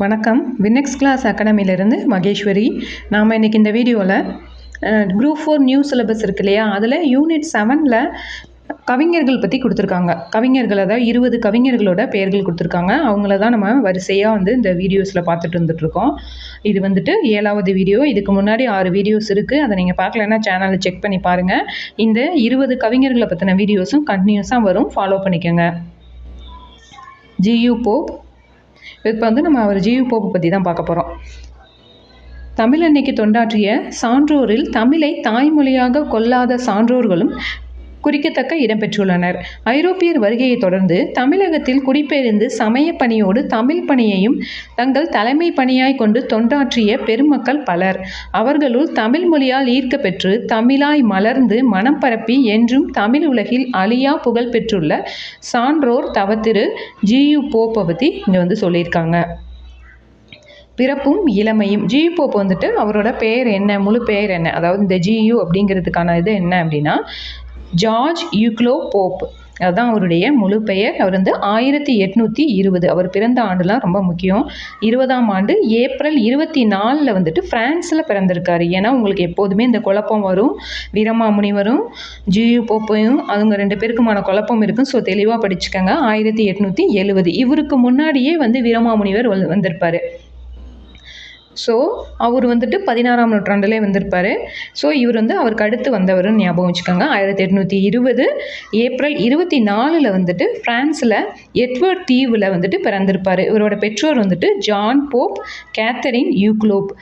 வணக்கம். வினெக்ஸ் கிளாஸ் அகாடமியிலேருந்து மகேஸ்வரி. நாம் இன்றைக்கி இந்த வீடியோவில் குரூப் ஃபோர் நியூ சிலபஸ் இருக்கு இல்லையா? அதில் யூனிட் செவனில் கவிஞர்கள் பற்றி கொடுத்துருக்காங்க. கவிஞர்கள் அதாவது இருபது கவிஞர்களோட பெயர்கள் கொடுத்துருக்காங்க. அவங்கள தான் நம்ம வரிசையாக வந்து இந்த வீடியோஸில் பார்த்துட்டு வந்துட்டுருக்கோம் இது வந்துட்டு ஏழாவது வீடியோ. இதுக்கு முன்னாடி ஆறு வீடியோஸ் இருக்குது அதை நீங்கள் பார்க்கலன்னா சேனலை செக் பண்ணி பாருங்கள் இந்த இருபது கவிஞர்களை பற்றின வீடியோஸும் கண்டினியூஸாக வரும். ஃபாலோ பண்ணிக்கோங்க. ஜியு போப் இப்போ வந்து நம்ம அவர் ஜீவி போப்பு பற்றி தான் பார்க்க போகிறோம் தமிழ் அன்னைக்கு தொண்டாற்றிய சான்றோரில் தமிழை தாய்மொழியாக கொள்ளாத சான்றோர்களும் குறிக்கத்தக்க இடம்பெற்றுள்ளனர். ஐரோப்பியர் வருகையை தொடர்ந்து தமிழகத்தில் குடிபெயர்ந்து சமய பணியோடு தமிழ் பணியையும் தங்கள் தலைமை பணியாய் கொண்டு தொண்டாற்றிய பெருமக்கள் பலர். அவர்களுள் தமிழ் மொழியால் ஈர்க்க பெற்று தமிழாய் மலர்ந்து மனம் பரப்பி என்றும் தமிழ் உலகில் அழியா புகழ் பெற்றுள்ள சான்றோர் தவத்திரு ஜியு போப்பை பற்றி இங்கே வந்து சொல்லியிருக்காங்க. பிறப்பும் இளமையும். ஜியு போப் வந்துட்டு அவரோட பெயர் என்ன? முழு பெயர் என்ன? அதாவது இந்த ஜியு அப்படிங்கிறதுக்கான இது என்ன அப்படின்னா ஜார்ஜ் யூக்ளோ போப். அதுதான் அவருடைய முழு பெயர். அவர் வந்து ஆயிரத்தி எட்நூற்றி இருபது. அவர் பிறந்த ஆண்டுலாம் ரொம்ப முக்கியம். இருபதாம் ஆண்டு ஏப்ரல் இருபத்தி நாலில் வந்துட்டு ஃப்ரான்ஸில் பிறந்திருக்காரு. ஏன்னா உங்களுக்கு எப்போதுமே இந்த குழப்பம் வரும். வீரமாமுனிவரும் ஜியு போப்பையும் அவங்க ரெண்டு பேருக்குமான குழப்பம் இருக்கும். ஸோ தெளிவாக படிச்சுக்கோங்க. ஆயிரத்தி எட்நூற்றி எழுபது. இவருக்கு முன்னாடியே வந்து வீரமாமுனிவர் வந் வந்திருப்பார். ஸோ அவர் வந்துட்டு பதினாறாம் நூற்றாண்டிலே வந்திருப்பார். ஸோ இவர் வந்து அவருக்கு அடுத்து வந்தவர்னு ஞாபகம் வச்சுக்கோங்க. ஆயிரத்தி எட்நூற்றி இருபது ஏப்ரல் இருபத்தி நாலில் வந்துட்டு ஃப்ரான்ஸில் எட்வர்ட் தீவில் வந்துட்டு பிறந்திருப்பார். இவரோட பெற்றோர் வந்துட்டு ஜான் போப் கேத்தரின் யூக்ளோப்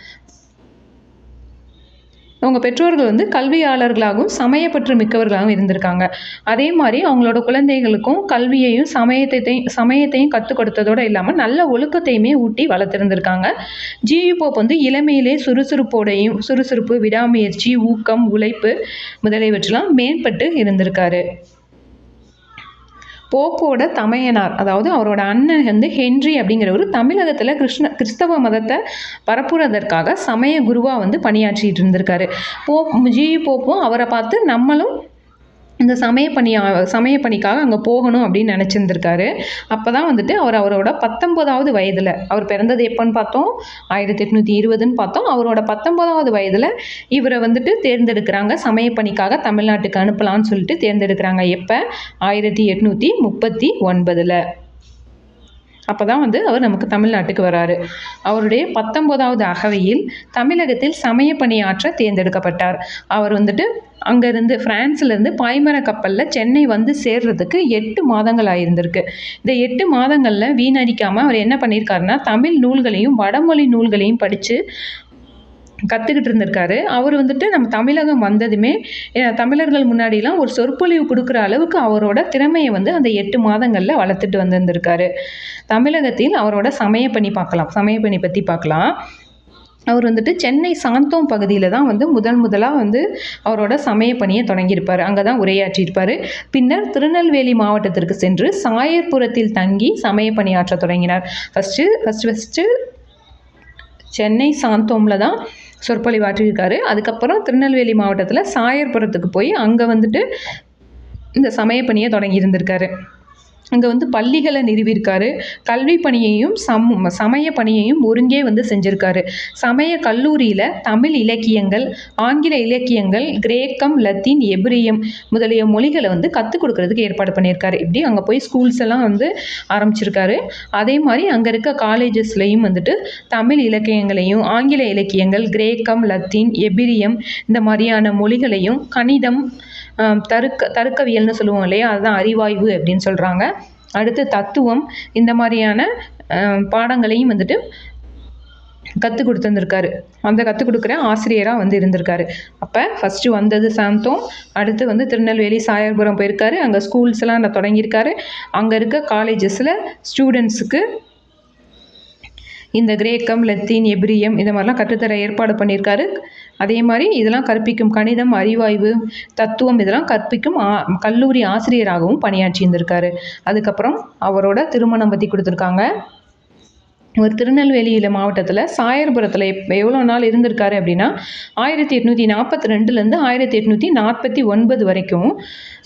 அவங்க பெற்றோர்கள் வந்து கல்வியாளர்களாகவும் சமயப்பற்று மிக்கவர்களாகவும் இருந்திருக்காங்க. அதே மாதிரி அவங்களோட குழந்தைகளுக்கும் கல்வியையும் சமயத்தையும் சமயத்தையும் கற்றுக் கொடுத்ததோடு இல்லாமல் நல்ல ஒழுக்கத்தையுமே ஊட்டி வளர்த்துருந்துருக்காங்க. ஜியு போப் வந்து இளமையிலே சுறுசுறுப்போடையும் சுறுசுறுப்பு விடாமுயற்சி ஊக்கம் உழைப்பு முதலியவற்றெல்லாம் மேம்பட்டு இருந்திருக்காரு. போப்போட தமையனார் அதாவது அவரோட அண்ணன் வந்து ஹென்றி அப்படிங்கிறவர் தமிழகத்தில் கிருஷ்ண கிறிஸ்தவ மதத்தை பரப்புறதற்காக சமய குருவாக வந்து பணியாற்றிட்டு இருந்திருக்காரு. போப் ஜி போப்பும் அவரை பார்த்து நம்மளும் இந்த சமய பணியா சமய பணிக்காக அங்கே போகணும் அப்படின்னு நினச்சிருந்துருக்காரு. அப்போ தான் வந்துட்டு அவர் அவரோட பத்தொம்போதாவது வயதில் அவர் பிறந்தது எப்போன்னு பார்த்தோம்? ஆயிரத்தி எட்நூற்றி இருபதுன்னு பார்த்தோம். அவரோட பத்தொம்போதாவது வயதில் இவரை வந்துட்டு தேர்ந்தெடுக்கிறாங்க. சமய பணிக்காக தமிழ்நாட்டுக்கு அனுப்பலான்னு சொல்லிட்டு தேர்ந்தெடுக்கிறாங்க. எப்போ? ஆயிரத்தி எட்நூற்றி முப்பத்தி ஒன்பதில். அப்போ தான் வந்து அவர் நமக்கு தமிழ்நாட்டுக்கு வராரு. அவருடைய பத்தொம்போதாவது அகவையில் தமிழகத்தில் சமய பணியாற்ற தேர்ந்தெடுக்கப்பட்டார். அவர் வந்துட்டு அங்கேருந்து ஃப்ரான்ஸ்லேருந்து பாய்மர கப்பலில் சென்னை வந்து சேர்றதுக்கு எட்டு மாதங்கள் ஆயிருந்திருக்கு. இந்த எட்டு மாதங்களில் வீணடிக்காமல் அவர் என்ன பண்ணியிருக்காருன்னா தமிழ் நூல்களையும் வடமொழி நூல்களையும் படித்து கற்றுக்கிட்டு இருந்திருக்காரு. அவர் வந்துட்டு நம்ம தமிழகம் வந்ததுமே தமிழர்கள் முன்னாடிலாம் ஒரு சொற்பொழிவு கொடுக்குற அளவுக்கு அவரோட திறமையை வந்து அந்த எட்டு மாதங்களில் வளர்த்துட்டு வந்திருந்திருக்காரு. தமிழகத்தில் அவரோட சமயப்பணி பார்க்கலாம். சமயப்பணி பற்றி பார்க்கலாம். அவர் வந்துட்டு சென்னை சாந்தோம் பகுதியில் தான் வந்து முதல் முதலாக வந்து அவரோட சமய பணியை தொடங்கியிருப்பார். அங்கே தான் உரையாற்றியிருப்பார். பின்னர் திருநெல்வேலி மாவட்டத்திற்கு சென்று சாயர்புரத்தில் தங்கி சமய பணியாற்ற தொடங்கினார். ஃபஸ்ட்டு ஃபஸ்ட்டு ஃபஸ்ட்டு சென்னை சாந்தோமில் தான் சொற்பொழிவாற்றியிருக்காரு அதுக்கப்புறம் திருநெல்வேலி மாவட்டத்தில் சாயர்புரத்துக்கு போய் அங்கே வந்துட்டு இந்த சமயப்பணியை தொடங்கி இருந்திருக்காரு. அங்கே வந்து பள்ளிகளை நிறுவியிருக்காரு. கல்வி பணியையும் சம் சமய பணியையும் ஒருங்கே வந்து செஞ்சுருக்காரு. சமய கல்லூரியில் தமிழ் இலக்கியங்கள் ஆங்கில இலக்கியங்கள் கிரேக்கம் லத்தீன் எபிரியம் முதலிய மொழிகளை வந்து கற்றுக் கொடுக்கறதுக்கு ஏற்பாடு பண்ணியிருக்காரு. இப்படி அங்கே போய் ஸ்கூல்ஸ் எல்லாம் வந்து ஆரம்பிச்சிருக்காரு. அதே மாதிரி அங்கே இருக்க காலேஜஸ்லையும் வந்துட்டு தமிழ் இலக்கியங்களையும் ஆங்கில இலக்கியங்கள் கிரேக்கம் லத்தீன் எபிரியம் இந்த மாதிரியான மொழிகளையும் கணிதம் தருக்க தருக்கவியல்னு சொல்லுவோம் இல்லையா? அதுதான் அறிவாய்வு அப்படின்னு சொல்கிறாங்க அடுத்து தத்துவம் இந்த மாதிரியான பாடங்களையும் வந்துட்டு கற்றுக் கொடுத்துருந்துருக்காரு. அந்த கற்றுக் கொடுக்குற ஆசிரியராக வந்து இருந்திருக்காரு. அப்போ ஃபஸ்ட்டு வந்தது சாந்தோம். அடுத்து வந்து திருநெல்வேலி சாயர்புரம் போயிருக்காரு. அங்கே ஸ்கூல்ஸ்லாம் நான் தொடங்கியிருக்காரு. அங்கே இருக்க காலேஜஸில் ஸ்டூடெண்ட்ஸுக்கு இந்த கிரேக்கம் லத்தீன் எப்ரியம் இந்த மாதிரிலாம் கற்றுத்தர ஏற்பாடு பண்ணியிருக்காரு. அதே மாதிரி இதெல்லாம் கற்பிக்கும் கணிதம் அறிவாய்வு தத்துவம் இதெல்லாம் கற்பிக்கும் கல்லூரி ஆசிரியராகவும் பணியாற்றி இருந்திருக்காரு அதுக்கப்புறம் அவரோட திருமணம் பற்றி கொடுத்துருக்காங்க. ஒரு திருநெல்வேலியில் மாவட்டத்தில் சாயர்புரத்தில் எவ்வளோ நாள் இருந்திருக்காரு அப்படின்னா ஆயிரத்தி எட்நூற்றி நாற்பத்தி ரெண்டுலேருந்து ஆயிரத்தி எட்நூற்றி நாற்பத்தி ஒன்பது வரைக்கும்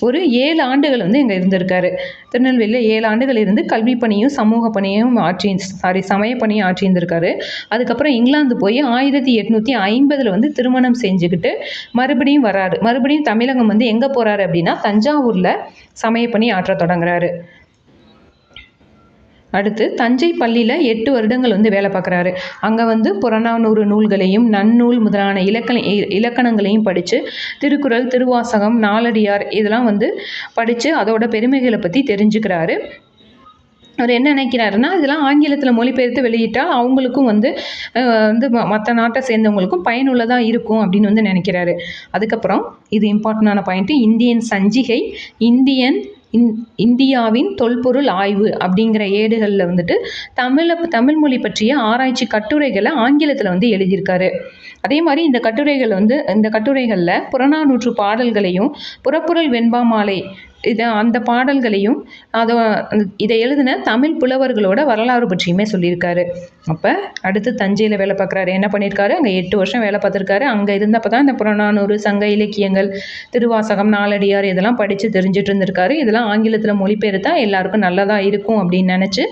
ஒரு ஏழு ஆண்டுகள் வந்து இங்கே இருந்திருக்காரு. திருநெல்வேலியில் ஏழு ஆண்டுகள் இருந்து கல்வி பணியும் சமூக பணியும் ஆற்றி சாரி சமய பணியும் ஆற்றி இருந்திருக்காரு அதுக்கப்புறம் இங்கிலாந்து போய் ஆயிரத்தி எட்நூற்றி ஐம்பதில் வந்து திருமணம் செஞ்சுக்கிட்டு மறுபடியும் வராரு. மறுபடியும் தமிழகம் வந்து எங்கே போகிறாரு அப்படின்னா தஞ்சாவூரில் சமய பணி ஆற்ற தொடங்குறாரு. அடுத்து தஞ்சை பள்ளியில் எட்டு வருடங்கள் வந்து வேலை பார்க்குறாரு. அங்கே வந்து புறநானூறு நூல்களையும் நன்னூல் முதலான இலக்கண இ- இலக்கணங்களையும் படித்து திருக்குறள் திருவாசகம் நாலடியார் இதெல்லாம் வந்து படித்து அதோட பெருமைகளை பற்றி தெரிஞ்சுக்கிறாரு. அவர் என்ன நினைக்கிறாருன்னா இதெல்லாம் ஆங்கிலத்தில் மொழிபெயர்த்து வெளியிட்டால் அவங்களுக்கும் வந்து வந்து மற்ற நாட்டை சேர்ந்தவங்களுக்கும் பயனுள்ளதாக இருக்கும் அப்படின்னு வந்து நினைக்கிறாரு. அதுக்கப்புறம் இது இம்பார்ட்டண்டான பாயிண்ட்டு இந்தியன் சஞ்சிகை இந்தியன் இந் இந்தியாவின் தொல்பொருள் ஆய்வு அப்படிங்கிற ஏடுகளில் வந்துட்டு தமிழை தமிழ் மொழி பற்றிய ஆராய்ச்சி கட்டுரைகளை ஆங்கிலத்தில் வந்து எழுதியிருக்காரு. அதே மாதிரி இந்த கட்டுரைகள் வந்து இந்த கட்டுரைகளில் புறநானூற்று பாடல்களையும் புறப்புறல் வெண்பாமாலை இதை அந்த பாடல்களையும் அதை இதை எழுதின தமிழ் புலவர்களோட வரலாறு பற்றியுமே சொல்லியிருக்காரு. அப்போ அடுத்து தஞ்சையில் வேலை பார்க்குறாரு. என்ன பண்ணியிருக்காரு? அங்கே எட்டு வருஷம் வேலை பார்த்துருக்காரு. அங்கே இருந்தப்போ தான் இந்த புறநானூறு சங்க இலக்கியங்கள் திருவாசகம் நாலடியார் இதெல்லாம் படித்து தெரிஞ்சுட்டு இருந்திருக்காரு. இதெல்லாம் ஆங்கிலத்தில் மொழிபெயர்த்தா எல்லாருக்கும் நல்லதாக இருக்கும் அப்படின்னு நினச்சி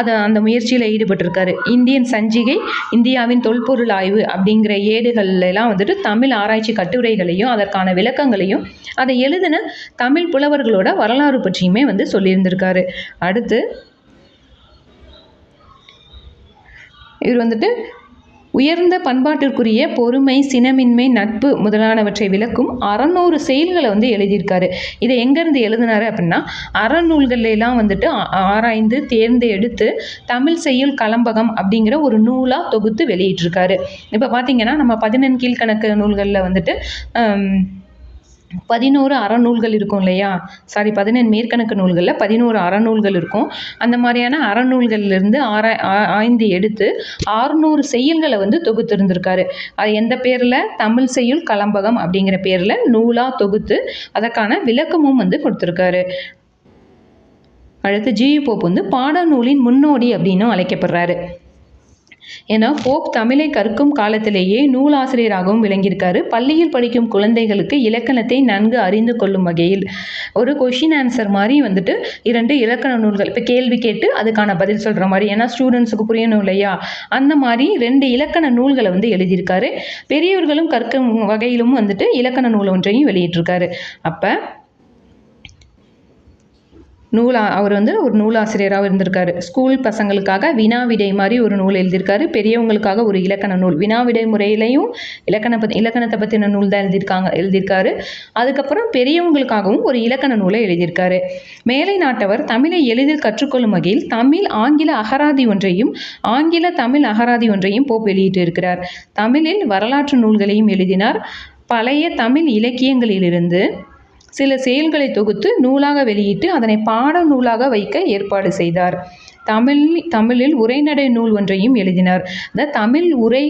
அதை அந்த முயற்சியில் ஈடுபட்டிருக்காரு. இந்தியன் சஞ்சிகை இந்தியாவின் தொல்பொருள் ஆய்வு அப்படிங்கிற ஏடுகள்லாம் வந்துட்டு தமிழ் ஆராய்ச்சி கட்டுரைகளையும் அதற்கான விளக்கங்களையும் அதை எழுதின தமிழ் புலவர்களோட வரலாறு பற்றியுமே வந்து சொல்லியிருந்திருக்காரு. அடுத்து இவர் வந்துட்டு உயர்ந்த பண்பாட்டிற்குரிய பொறுமை சினமின்மை நட்பு முதலானவற்றை விளக்கும் அறநூறு செயல்களை வந்து எழுதியிருக்காரு. இதை எங்கேருந்து எழுதினாரு அப்படின்னா அறநூல்கள்லாம் வந்துட்டு ஆராய்ந்து தேர்ந்து எடுத்து தமிழ் செய்யுள் கலம்பகம் அப்படிங்கிற ஒரு நூலாக தொகுத்து வெளியிட்டிருக்காரு. இப்போ பார்த்தீங்கன்னா நம்ம பதினெண் கீழ்கணக்கு நூல்களில் வந்துட்டு பதினோரு அறநூல்கள் இருக்கும் இல்லையா? சாரி பதினெண் மேற்கணக்கு நூல்களில் பதினோரு அறநூல்கள் இருக்கும். அந்த மாதிரியான அறநூல்கள்லேருந்து ஆரா ஆய்ந்து எடுத்து ஆறுநூறு செய்யுள்களை வந்து தொகுத்திருந்திருக்காரு. அது எந்த பேரில்? தமிழ் செய்யுள் கலம்பகம் அப்படிங்கிற பேரில் நூலாக தொகுத்து அதற்கான விளக்கமும் வந்து கொடுத்துருக்காரு. அடுத்து ஜியு போப் வந்து பாடநூலின் முன்னோடி அப்படின்னும் அழைக்கப்படுறாரு. ஏன்னா போப் தமிழை கற்கும் காலத்திலேயே நூலாசிரியராகவும் விளங்கியிருக்காரு. பள்ளியில் படிக்கும் குழந்தைகளுக்கு இலக்கணத்தை நன்கு அறிந்து கொள்ளும் வகையில் ஒரு கொஷின் ஆன்சர் மாதிரி வந்துட்டு இரண்டு இலக்கண நூல்கள். இப்போ கேள்வி கேட்டு அதுக்கான பதில் சொல்கிற மாதிரி ஏன்னா ஸ்டூடெண்ட்ஸுக்கு புரியணும் இல்லையா? அந்த மாதிரி ரெண்டு இலக்கண நூல்களை வந்து எழுதியிருக்காரு. பெரியவர்களும் கற்கும் வகையிலும் வந்துட்டு இலக்கண நூல் ஒன்றையும் வெளியிட்டிருக்காரு. அப்போ நூலா அவர் வந்து ஒரு நூலாசிரியராக இருந்திருக்காரு. ஸ்கூல் பசங்களுக்காக வினா விடை மாதிரி ஒரு நூல் எழுதியிருக்காரு. பெரியவங்களுக்காக ஒரு இலக்கண நூல். வினா விடை முறையிலையும் இலக்கண பத்தி இலக்கணத்தை பற்றின நூல் தான் எழுதியிருக்காங்க எழுதியிருக்காரு. அதுக்கப்புறம் பெரியவங்களுக்காகவும் ஒரு இலக்கண நூலை எழுதியிருக்காரு. மேலை நாட்டவர் தமிழை எளிதில் கற்றுக்கொள்ளும் வகையில் தமிழ் ஆங்கில அகராதி ஒன்றையும் ஆங்கில தமிழ் அகராதி ஒன்றையும் போப் வெளியிட்டு இருக்கிறார் தமிழில் வரலாற்று நூல்களையும் எழுதினார். பழைய தமிழ் இலக்கியங்களிலிருந்து சில செயல்களை தொகுத்து நூலாக வெளியிட்டு அதனை பாட நூலாக வைக்க ஏற்பாடு செய்தார். தமிழ் தமிழில் உரைநடை நூல் ஒன்றையும் எழுதினார். த தமிழ் உரை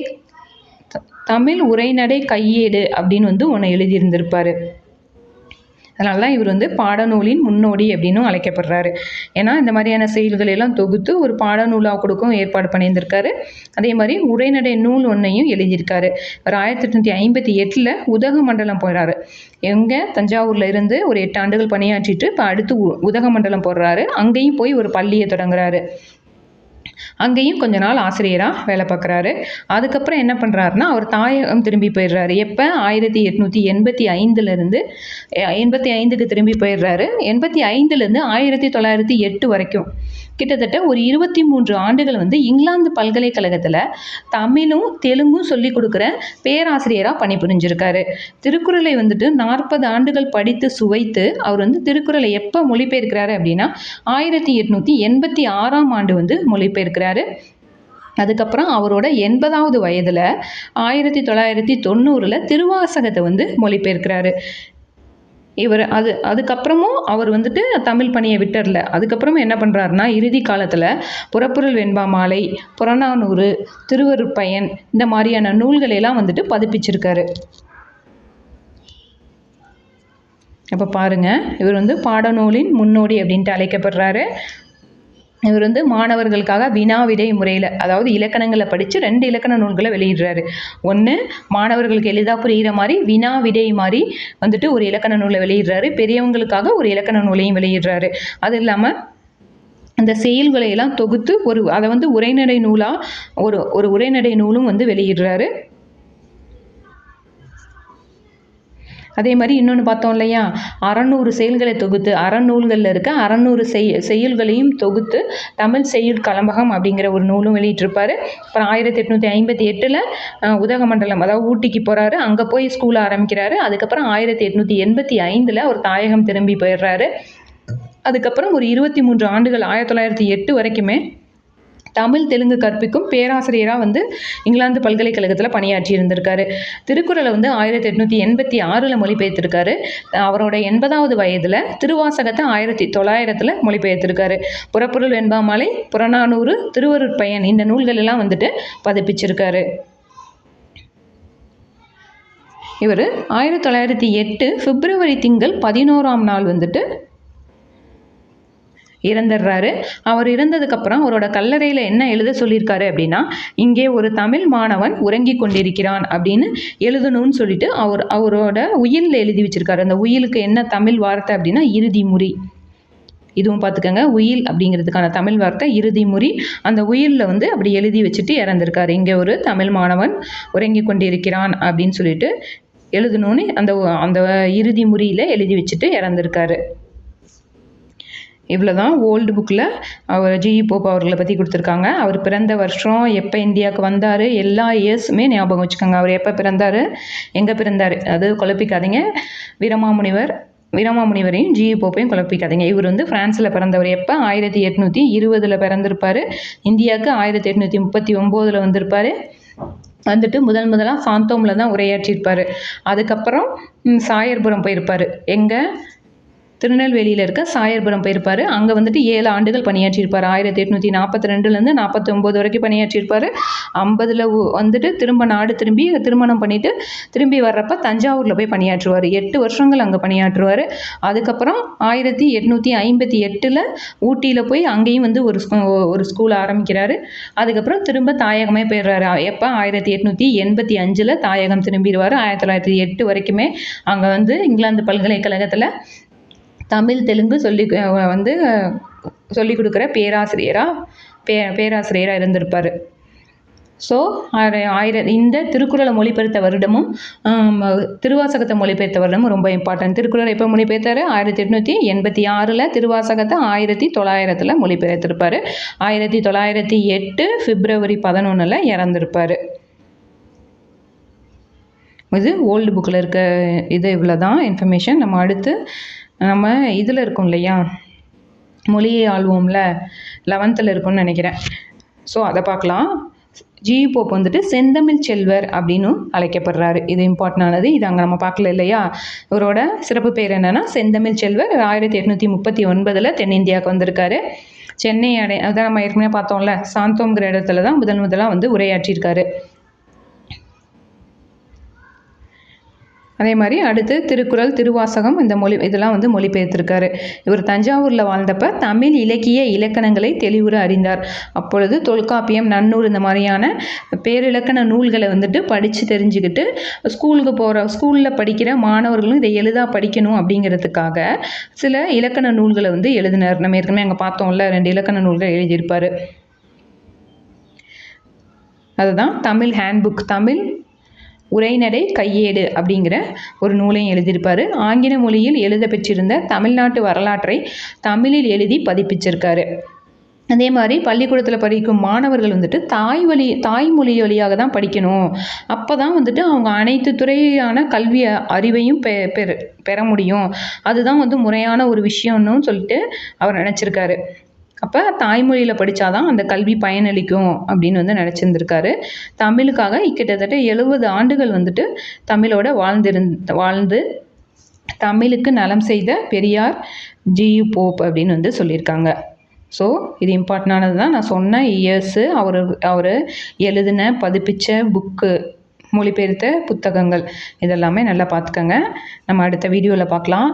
தமிழ் உரைநடை கையேடு அப்படின்னு வந்து ஒன்று எழுதியிருந்திருப்பார். அதனால தான் இவர் வந்து பாடநூலின் முன்னோடி அப்படின்னும் அழைக்கப்படுறாரு. ஏன்னா இந்த மாதிரியான செயல்கள் எல்லாம் தொகுத்து ஒரு பாடநூலாக கொடுக்கும் ஏற்பாடு பண்ணியிருந்திருக்காரு. அதே மாதிரி உரைநடை நூல் ஒன்றையும் எழுதியிருக்காரு. ஒரு ஆயிரத்தி எட்நூற்றி ஐம்பத்தி எட்டில் உதகமண்டலம் போயிறாரு எங்கே? தஞ்சாவூரில் இருந்து ஒரு எட்டு ஆண்டுகள் பணியாற்றிட்டு இப்போ அடுத்து உ- உதகமண்டலம் போடுறாரு அங்கேயும் போய் ஒரு பள்ளியை தொடங்குறாரு. அங்கேயும் கொஞ்ச நாள் ஆசிரியராக வேலை பார்க்குறாரு. அதுக்கப்புறம் என்ன பண்ணுறாருன்னா அவர் தாயகம் திரும்பி போயிடுறாரு. எப்போ? ஆயிரத்தி எட்நூற்றி எண்பத்தி ஐந்துலேருந்து எண்பத்தி ஐந்துக்கு திரும்பி போயிடுறாரு. எண்பத்தி ஐந்துலேருந்து ஆயிரத்தி தொள்ளாயிரத்தி எட்டு வரைக்கும். கிட்டத்தட்ட ஒரு இருபத்தி மூன்று ஆண்டுகள் வந்து இங்கிலாந்து பல்கலைக்கழகத்தில் தமிழும் தெலுங்கும் சொல்லி கொடுக்குற பேராசிரியராக பணிபுரிஞ்சிருக்காரு. திருக்குறளை வந்துட்டு நாற்பது ஆண்டுகள் படித்து சுவைத்து அவர் வந்து திருக்குறளை எப்போ மொழிபெயர்க்கிறாரு அப்படின்னா ஆயிரத்தி எட்நூற்றி எண்பத்தி ஆறாம் ஆண்டு வந்து மொழிபெயர்க்கிறாரு. அதுக்கப்புறம் அவரோட எண்பதாவது வயதில் ஆயிரத்தி தொள்ளாயிரத்தி தொண்ணூறில் திருவாசகத்தை வந்து மொழிபெயர்க்கிறாரு. இவர் அது அதுக்கப்புறமும் அவர் வந்துட்டு தமிழ் பணியை விட்டுறல. அதுக்கப்புறமும் என்ன பண்ணுறாருன்னா இறுதி காலத்தில் புறப்புறல் வெண்பா மாலை புறநானூறு திருவருட்பயன் இந்த மாதிரியான நூல்களையெல்லாம் வந்துட்டு பதிப்பிச்சிருக்காரு. அப்போ பாருங்கள் இவர் வந்து பாடநூலின் முன்னோடி அப்படின்ட்டு அழைக்கப்படுறாரு. இவர் வந்து மாணவர்களுக்காக வினா விடை முறையில் அதாவது இலக்கணங்களை படித்து ரெண்டு இலக்கண நூல்களை வெளியிடுறாரு. ஒன்று மாணவர்களுக்கு எளிதாக புரிகிற மாதிரி வினா விடை மாதிரி வந்துட்டு ஒரு இலக்கண நூலை வெளியிடுறாரு. பெரியவங்களுக்காக ஒரு இலக்கண நூலையும் வெளியிடுறாரு. அது இல்லாமல் அந்த செயல்களை எல்லாம் தொகுத்து ஒரு அதை வந்து உரைநடை நூலாக ஒரு ஒரு உரைநடை நூலும் வந்து வெளியிடுறாரு. அதே மாதிரி இன்னொன்று பார்த்தோம் இல்லையா? அறநூறு செயல்களை தொகுத்து அறநூல்களில் இருக்க அறநூறு செய் செயல்களையும் தொகுத்து தமிழ் செய்யுள் கலம்பகம் அப்படிங்கிற ஒரு நூலும் வெளியிட்டிருப்பார். அப்புறம் ஆயிரத்தி எட்நூற்றி ஐம்பத்தி எட்டில் உதகமண்டலம் அதாவது ஊட்டிக்கு போகிறாரு அங்கே போய் ஸ்கூல் ஆரம்பிக்கிறாரு. அதுக்கப்புறம் ஆயிரத்தி எட்நூற்றி எண்பத்தி ஐந்தில் ஒரு தாயகம் திரும்பி போயிடுறாரு. அதுக்கப்புறம் ஒரு இருபத்தி மூன்று ஆண்டுகள் ஆயிரத்தி தொள்ளாயிரத்தி எட்டு வரைக்குமே தமிழ் தெலுங்கு கற்பிக்கும் பேராசிரியராக வந்து இங்கிலாந்து பல்கலைக்கழகத்தில் பணியாற்றி இருந்திருக்காரு திருக்குறளை வந்து ஆயிரத்தி எட்நூற்றி எண்பத்தி ஆறில் மொழிபெயர்த்திருக்காரு. அவரோட எண்பதாவது வயதில் திருவாசகத்தை ஆயிரத்தி தொள்ளாயிரத்தில் மொழிபெயர்த்திருக்காரு. புறப்பொருள் வெண்பாமலை புறநானூறு திருவருட்பயன் இந்த நூல்கள் எல்லாம் வந்துட்டு பதிப்பிச்சிருக்காரு. இவர் ஆயிரத்தி தொள்ளாயிரத்தி எட்டு பிப்ரவரி திங்கள் பதினோராம் நாள் வந்துட்டு இறந்துடுறாரு. அவர் இறந்ததுக்கப்புறம் அவரோட கல்லறையில் என்ன எழுத சொல்லியிருக்காரு அப்படின்னா இங்கே ஒரு தமிழ் மாணவன் உறங்கி கொண்டிருக்கிறான் அப்படின்னு எழுதணும்னு சொல்லிட்டு அவர் அவரோட உயிலில் எழுதி வச்சிருக்காரு. அந்த உயிலுக்கு என்ன தமிழ் வார்த்தை அப்படின்னா இறுதி முறி. இதுவும் பார்த்துக்கோங்க. உயில் அப்படிங்கிறதுக்கான தமிழ் வார்த்தை இறுதி முறி. அந்த உயிலில் வந்து அப்படி எழுதி வச்சுட்டு இறந்துருக்காரு. இங்கே ஒரு தமிழ் மாணவன் உறங்கி கொண்டிருக்கிறான் அப்படின்னு சொல்லிட்டு எழுதணும்னு அந்த அந்த இறுதி முறியில் எழுதி வச்சுட்டு இறந்துருக்காரு. இவ்வளோ தான் ஓல்டு புக்கில் அவர் ஜிஇ போப் e. அவர்களை பற்றி கொடுத்துருக்காங்க. அவர் பிறந்த வருஷம் எப்போ இந்தியாவுக்கு வந்தார்? எல்லா இயர்ஸுமே ஞாபகம் வச்சுக்கோங்க. அவர் எப்போ பிறந்தார்? எங்கே பிறந்தார்? அது குழப்பிக்காதீங்க. வீரமாமுனிவர் வீரமாமுனிவரையும் ஜிஇ போப்பையும் e. குழப்பிக்காதீங்க. இவர் வந்து ஃப்ரான்ஸில் பிறந்தவர். எப்போ? ஆயிரத்தி எட்நூற்றி இருபதில் பிறந்திருப்பார். இந்தியாவுக்கு ஆயிரத்தி எட்நூற்றி முப்பத்தி ஒம்போதில் வந்திருப்பார். வந்துட்டு முதல் முதலாக சாந்தோமில் தான் உரையாற்றியிருப்பார். அதுக்கப்புறம் சாயர்புரம் போயிருப்பார். எங்கே? திருநெல்வேலியில் இருக்க சாயர்புரம் போயிருப்பார். அங்கே வந்துட்டு ஏழு ஆண்டுகள் பணியாற்றியிருப்பார். ஆயிரத்தி எட்நூற்றி நாற்பத்தி ரெண்டுலேருந்து நாற்பத்தி ஒம்பது வரைக்கும் பணியாற்றியிருப்பார். ஐம்பதில் வந்துட்டு திரும்ப நாடு திரும்பி திருமணம் பண்ணிவிட்டு திரும்பி வர்றப்ப தஞ்சாவூரில் போய் பணியாற்றுவார். எட்டு வருஷங்கள் அங்கே பணியாற்றுவார். அதுக்கப்புறம் ஆயிரத்தி எட்நூற்றி ஐம்பத்தி எட்டில் ஊட்டியில் போய் அங்கேயும் வந்து ஒரு ஸ்கூ ஒரு ஸ்கூல் ஆரம்பிக்கிறாரு. அதுக்கப்புறம் திரும்ப தாயகமே போயிடுறாரு. எப்போ? ஆயிரத்தி எட்நூற்றி எண்பத்தி அஞ்சில் தாயகம் திரும்பிடுவார். ஆயிரத்தி தொள்ளாயிரத்தி எட்டு வரைக்குமே அங்கே வந்து இங்கிலாந்து பல்கலைக்கழகத்தில் தமிழ் தெலுங்கு சொல்லி வந்து சொல்லிக் கொடுக்குற பேராசிரியராக பே பேராசிரியராக இருந்திருப்பார். ஸோ ஆயிர இந்த திருக்குறளை மொழிபெயர்த்த வருடமும் திருவாசகத்தை மொழிபெயர்த்த வருடமும் ரொம்ப இம்பார்ட்டன்ட் திருக்குறளை எப்போ மொழிபெயர்த்தாரு? ஆயிரத்தி எட்நூற்றி எண்பத்தி ஆறில் திருவாசகத்தை ஆயிரத்தி தொள்ளாயிரத்தில் மொழிபெயர்த்திருப்பார். ஆயிரத்தி தொள்ளாயிரத்தி எட்டு பிப்ரவரி பதினொன்றில் இறந்திருப்பார். இது ஓல்டு புக்கில் இருக்க இது இவ்வளோ தான் இன்ஃபர்மேஷன் நம்ம அடுத்து நம்ம இதில் இருக்கோம் இல்லையா? மொழியை ஆள்வோம்ல. லெவன்த்தில் இருக்கும்னு நினைக்கிறேன். ஸோ அதை பார்க்கலாம். ஜி போப் வந்துட்டு செந்தமிழ் செல்வர் அப்படின்னு அழைக்கப்படுறாரு. இது இம்பார்ட்டண்டானது இது அங்கே நம்ம பார்க்கல இல்லையா? இவரோட சிறப்பு பேர் என்னென்னா செந்தமிழ் செல்வர். ஆயிரத்தி எட்நூற்றி முப்பத்தி ஒன்பதில் தென்னிந்தியாவுக்கு வந்திருக்காரு. சென்னை அடை அதான் நம்ம ஏற்கனவே பார்த்தோம்ல. சாந்தோங்கிற இடத்துல தான் முதன் முதலாக வந்து உரையாற்றியிருக்காரு. அதே மாதிரி அடுத்து திருக்குறள் திருவாசகம் இந்த மொழி இதெல்லாம் வந்து மொழிபெயர்த்திருக்காரு. இவர் தஞ்சாவூரில் வாழ்ந்தப்ப தமிழ் இலக்கிய இலக்கணங்களை தெளிவுற அறிந்தார். அப்பொழுது தொல்காப்பியம் நன்னூல் இந்த மாதிரியான பேரிலக்கண நூல்களை வந்துட்டு படித்து தெரிஞ்சுக்கிட்டு ஸ்கூலுக்கு போகிற ஸ்கூலில் படிக்கிற மாணவர்களும் இதை எளிதாக படிக்கணும் அப்படிங்கிறதுக்காக சில இலக்கண நூல்களை வந்து எழுதினார். நம்ம ஏற்கனவே அங்கே பார்த்தோம்ல ரெண்டு இலக்கண நூல்கள் எழுதியிருப்பார். அதுதான் தமிழ் ஹேண்ட்புக் தமிழ் உரைநடை கையேடு அப்படிங்கிற ஒரு நூலையும் எழுதியிருப்பார். ஆங்கில மொழியில் எழுத பெற்றிருந்த தமிழ்நாட்டு வரலாற்றை தமிழில் எழுதி பதிப்பிச்சிருக்காரு. அதே மாதிரி பள்ளிக்கூடத்தில் படிக்கும் மாணவர்கள் வந்துட்டு தாய் வழி தாய்மொழி வழியாக தான் படிக்கணும். அப்போ தான் வந்துட்டு அவங்க அனைத்து துறையான கல்வி அறிவையும் பெ பெற பெற முடியும். அதுதான் வந்து முறையான ஒரு விஷயம்னு சொல்லிட்டு அவர் நினச்சிருக்காரு. அப்போ தாய்மொழியில் படித்தாதான் அந்த கல்வி பயனளிக்கும் அப்படின்னு வந்து நினச்சிருந்துருக்காரு. தமிழுக்காக கிட்டத்தட்ட எழுபது ஆண்டுகள் வந்துட்டு தமிழோட வாழ்ந்திருந் வாழ்ந்து தமிழுக்கு நலம் செய்த பெரியார் ஜியு போப் அப்படின்னு வந்து சொல்லியிருக்காங்க. ஸோ இது இம்பார்ட்டண்டானது தான் நான் சொன்ன இயர்ஸு அவர் அவர் எழுதின பதிப்பிச்ச புக்கு மொழிபெயர்த்த புத்தகங்கள் இதெல்லாமே நல்லா பார்த்துக்கோங்க. நம்ம அடுத்த வீடியோவில் பார்க்கலாம்.